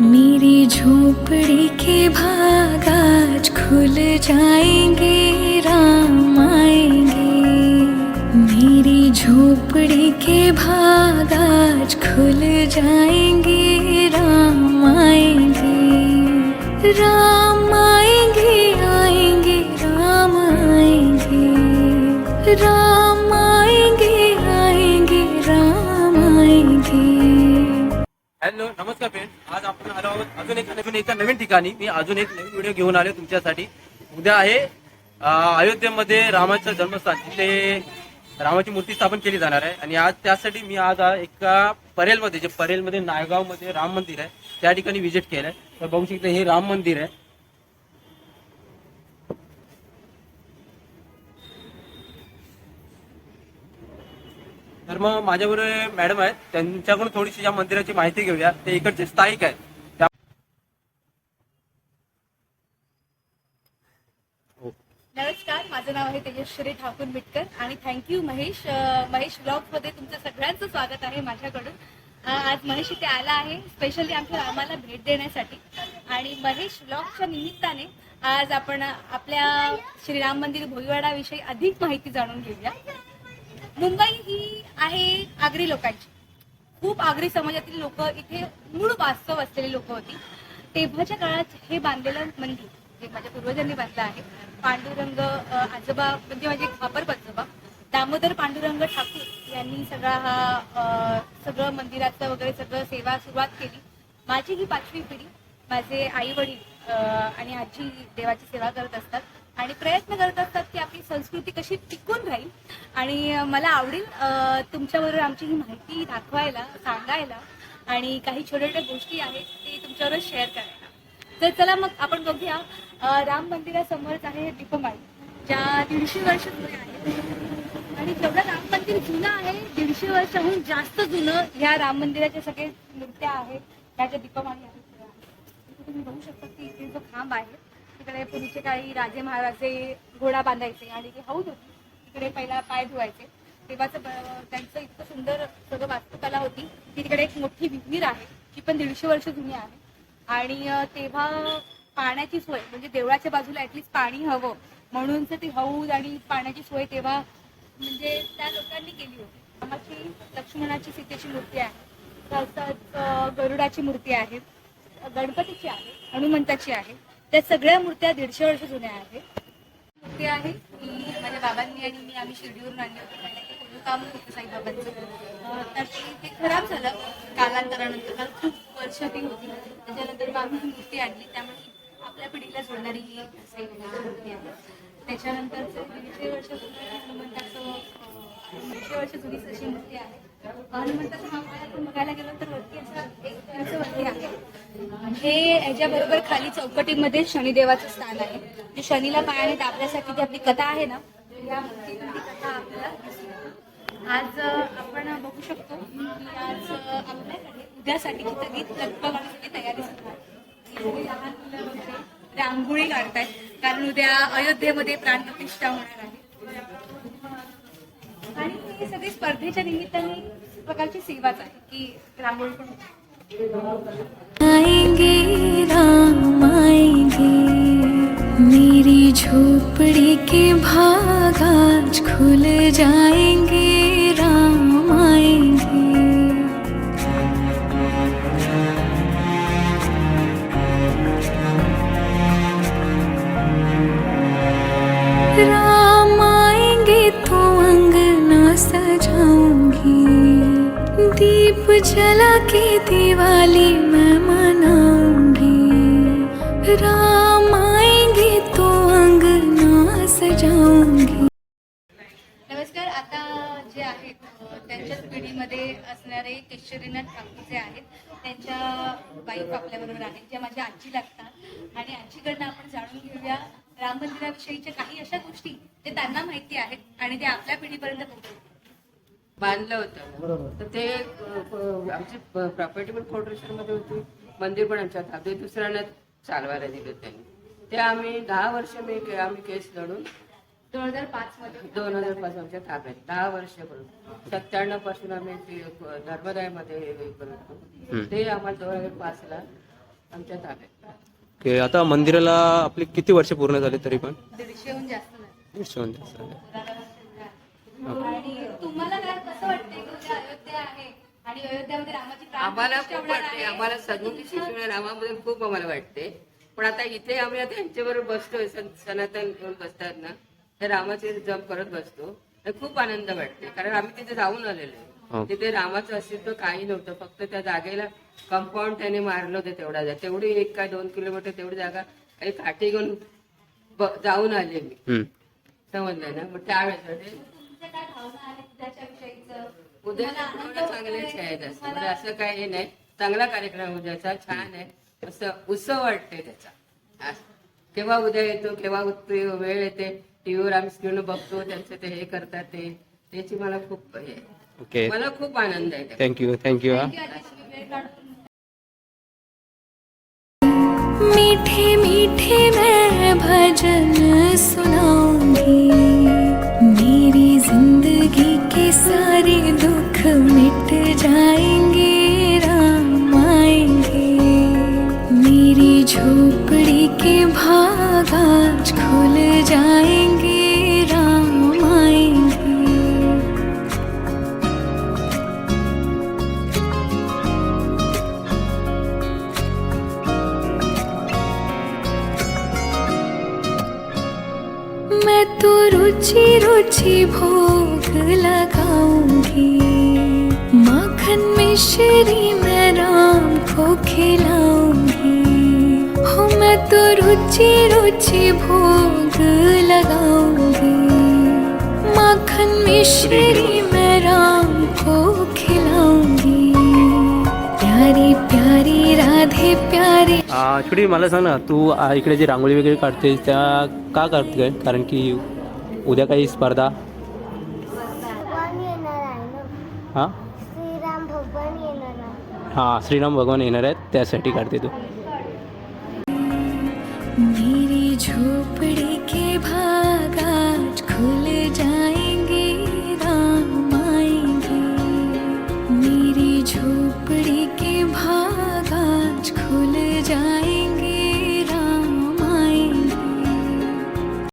मेरी झोपड़ी के भाग आज खुल जाएंगे राम आएंगे। मेरी झोपड़ी के भाग आज खुल जाएंगे राम आएंगे। राम हॅलो नमस्कार फ्रेंड आज आपण आलो आहोत अजून एक अजून एका नवीन ठिकाणी. मी अजून एक नवीन व्हिडिओ घेऊन आलो तुमच्यासाठी. उद्या आहे अयोध्येमध्ये रामाचं जन्मस्थान. तिथे रामाची मूर्ती स्थापन केली जाणार आहे. आणि आज त्यासाठी मी आज एका परेलमध्ये जे परेलमध्ये नायगावमध्ये राम मंदिर आहे त्या ठिकाणी व्हिजिट केलंय. तर बघू शकता हे राम मंदिर आहे. तर मग माझ्याबरोबर मॅडम आहेत त्यांच्याकडून थोडीशी या मंदिराची माहिती घेऊया ते इकडचे स्थायिक आहेत. नमस्कार माझं नाव आहे तेजश्री ठाकूर मिटकर आणि थँक्यू महेश महेश महेश ब्लॉग्समध्ये तुमचं सगळ्यांचं स्वागत आहे माझ्याकडून. आज महेश इथे आला आहे स्पेशली आमच्या रामाला भेट देण्यासाठी. आणि महेश ब्लॉगच्या निमित्ताने आज आपण आपल्या श्रीराम मंदिर भोईवाडाविषयी अधिक माहिती जाणून घेऊया. मुंबई ही आहे आगरी लोकांची. खूप आगरी समाजातील लोक इथे मूळ वास्तव असलेली लोक होती. तेव्हाच्या काळात हे बांधलेलं मंदिर जे माझ्या पूर्वजांनी बांधलं आहे. पांडुरंग आजोबा म्हणजे माझे खापर आजोबा दामोदर पांडुरंग ठाकूर यांनी सगळा हा सगळं मंदिराचं वगैरे सगळं सेवा सुरुवात केली. माझी ही पाचवी पिढी माझे आई वडील आणि आजी देवाची सेवा करत असतात. आणि प्रयत्न करत असतात की आपली संस्कृती कशी टिकून राहील. आणि मला आवडेल तुमच्याबरोबर आमची ही माहिती दाखवायला सांगायला. आणि काही छोट्या छोट्या गोष्टी आहेत ते तुमच्याबरोबर शेअर करायला. तर चला मग आपण बघूया राम मंदिरासमोरच आहे दीपमाळी ज्या दीडशे वर्ष जुन्या आहेत आणि जेवढं राम मंदिर जुनं आहे दीडशे वर्षाहून जास्त जुनं ह्या राम मंदिराच्या सगळे मूर्त्या आहेत ह्या ज्या दीपमाळी आहेत. तुम्ही बघू शकता की इथे जो खांब आहे तिकडे पूर्वीचे काळी राजे महाराजे घोडा बांधायचे आणि ती हौद होती तिकडे पहिला पाय धुवायचे. तेव्हाचं ब- त्यांचं इतकं सुंदर सगळं वास्तुकला होती. की तिकडे एक मोठी विहीर आहे ती पण दीडशे वर्ष जुनी आहे. आणि तेव्हा पाण्याची सोय म्हणजे देवळाच्या बाजूला ऍटलीस्ट पाणी हवं. म्हणून ती हौद आणि पाण्याची सोय तेव्हा म्हणजे त्या लोकांनी केली होती. रामाची लक्ष्मणाची सीतेची मूर्ती आहे. तसंच गरुडाची मूर्ती आहे. गणपतीची आहे हनुमंताची आहे. त्या सगळ्या मूर्त्या दीडशे वर्ष जुन्या आहेत. मूर्ती आहे की माझ्या बाबांनी आणि मी आम्ही शिर्डीवरून आणली होती. ते पूर्ण काम होतं साईबाबांचं. तर ते खराब झालं कालांतरानंतर. काल खूप वर्ष ती होती. त्याच्यानंतर मग आम्ही मूर्ती आणली. त्यामुळे आपल्या पिढीला जोडणारी ही साईबाबांची मूर्ती आहे. त्याच्यानंतरचं दीडशे वर्ष हनुमंताचं दीडशे वर्ष जुनी अशी मूर्ती आहे. हनुमंताचं नाव आपण बघायला गेलो तर वरती असं एक वरती आहे. हे याच्याबरोबर खाली चौकटीमध्ये शनिदेवाचं स्थान आहे. जे शनीला पायाने दाबण्यासाठी जी आपली कथा आहे ना या कथा आपल्याला आज आपण बघू शकतो की आज आपल्याकडे उद्यासाठी चित्रगीत लटकवण्यासाठी तयारी सुरू आहे. लहान मुलं वगैरे रांगोळी काढतायत. कारण उद्या अयोध्येमध्ये प्राणप्रतिष्ठा होणार आहे. आणि हे सगळे स्पर्धेच्या निमित्ताने प्रकारची सेवाच आहे की रांगोळी पण आएँगे, राम आएँगे। मेरी झोपड़ी के भाग आज खुल जाएँगे, राम आएँगे। राम आएँगे तो अंगना सजाऊँगी। दीप जला के दिवाली मैं मनाऊंगी। राम आएंगे तो अंगना सजाऊंगी। नमस्कार आता जे आहेत त्यांच्याच पिढीमध्ये असणारे केशरीनाथ ठाकूर जे आहेत त्यांच्या वाईफ आपल्याबरोबर आहेत ज्या माझ्या आजी लागतात. आणि आजीकडनं आपण जाणून घेऊया राम मंदिराविषयीच्या काही अशा गोष्टी ते त्यांना माहिती आहेत आणि ते आपल्या पिढीपर्यंत पोहोचवतात बांधलं होतं. तर ते आमची प्रॉपर्टी पण कोटरेश्वर मध्ये होती. मंदिर पण आमच्या ताब्यात दुसऱ्यांना चालवायला दिलं त्यांनी. ते आम्ही दहा वर्ष मी के- आम्ही केस लढून दोन हजार पाच मध्ये दोन हजारपासून आमच्या ताब्यात. दहा वर्ष करून. सत्त्याण्णवपासून आम्ही ते नर्मदामध्ये हे करत होतो. ते आम्हाला दोन हजार पाचला आमच्या ताब्यात आता मंदिराला आपले किती वर्ष पूर्ण झाले तरी पण? दीडशेहून जास्त नाही. दीडशे वर्ष झाले. आणि तुम्हाला आणि अयोध्यामध्ये रामाची आम्हाला खूप वाटते. आम्हाला सगळी शिशुना रामाबद्दल खूप आम्हाला वाटते. पण आता इथे आम्ही आता यांच्याबरोबर बसतोय सन- सनातन घेऊन बसतात ना तर रामाचे जप करत बसतो. तर खूप आनंद वाटते. कारण आम्ही तिथे जाऊन आलेलो हो. आहे. तिथे रामाचं अस्तित्व काही नव्हतं. फक्त त्या जागेला कंपाऊंड त्याने मारलं होतं तेवढा जा- तेवढी एक काय दोन किलोमीटर तेवढी जागा काही काठी घेऊन ब- जाऊन आले मी. हम्म. समजलं ना. मग त्यावेळेस तुमच्या काय भावना आहेत? उद्याच्या विषयीचं उद्या तसं तुम्हाला- म्हणजे असं काही हे नाही. चांगला कार्यक्रम उद्याचा छान आहे. असं उत्सव वाटते त्याचा. केव्हा उद्या येतो केव्हा उत- वेळ येते टीव्हीवर आम्ही स्क्रीन बघतो त्यांचं ते हे करतात ते. त्याची मला खूप हे आहे. ओके मला खूप आनंद आहे त्याचा. थँक्यू थँक्यू हा. मीठे मीठे मैं भजन सुनाऊंगी। सारे दुख मिट जाएंगे राम आएंगे। मेरी झोपड़ी के भाग आज खुल जाएंगे राम आएंगे। मैं तो रुचि रुचि भोग मिश्री मैं राम को खिलाऊँगी। हो मैं तो रुचि रुचि भोग लगाऊँगी। माखन मिश्री मैं राम को खिलाऊँगी। प्यारी प्यारी राधे प्यारी। छोटी मला सांग ना तू इकडे जी रांगोळी वगैरे काढते त्या का काढते कारण की उद्या काही स्पर्धा? भगवान येणार आहे ना हा? श्रीराम भगवान येणार आहेत त्यासाठी काढते तू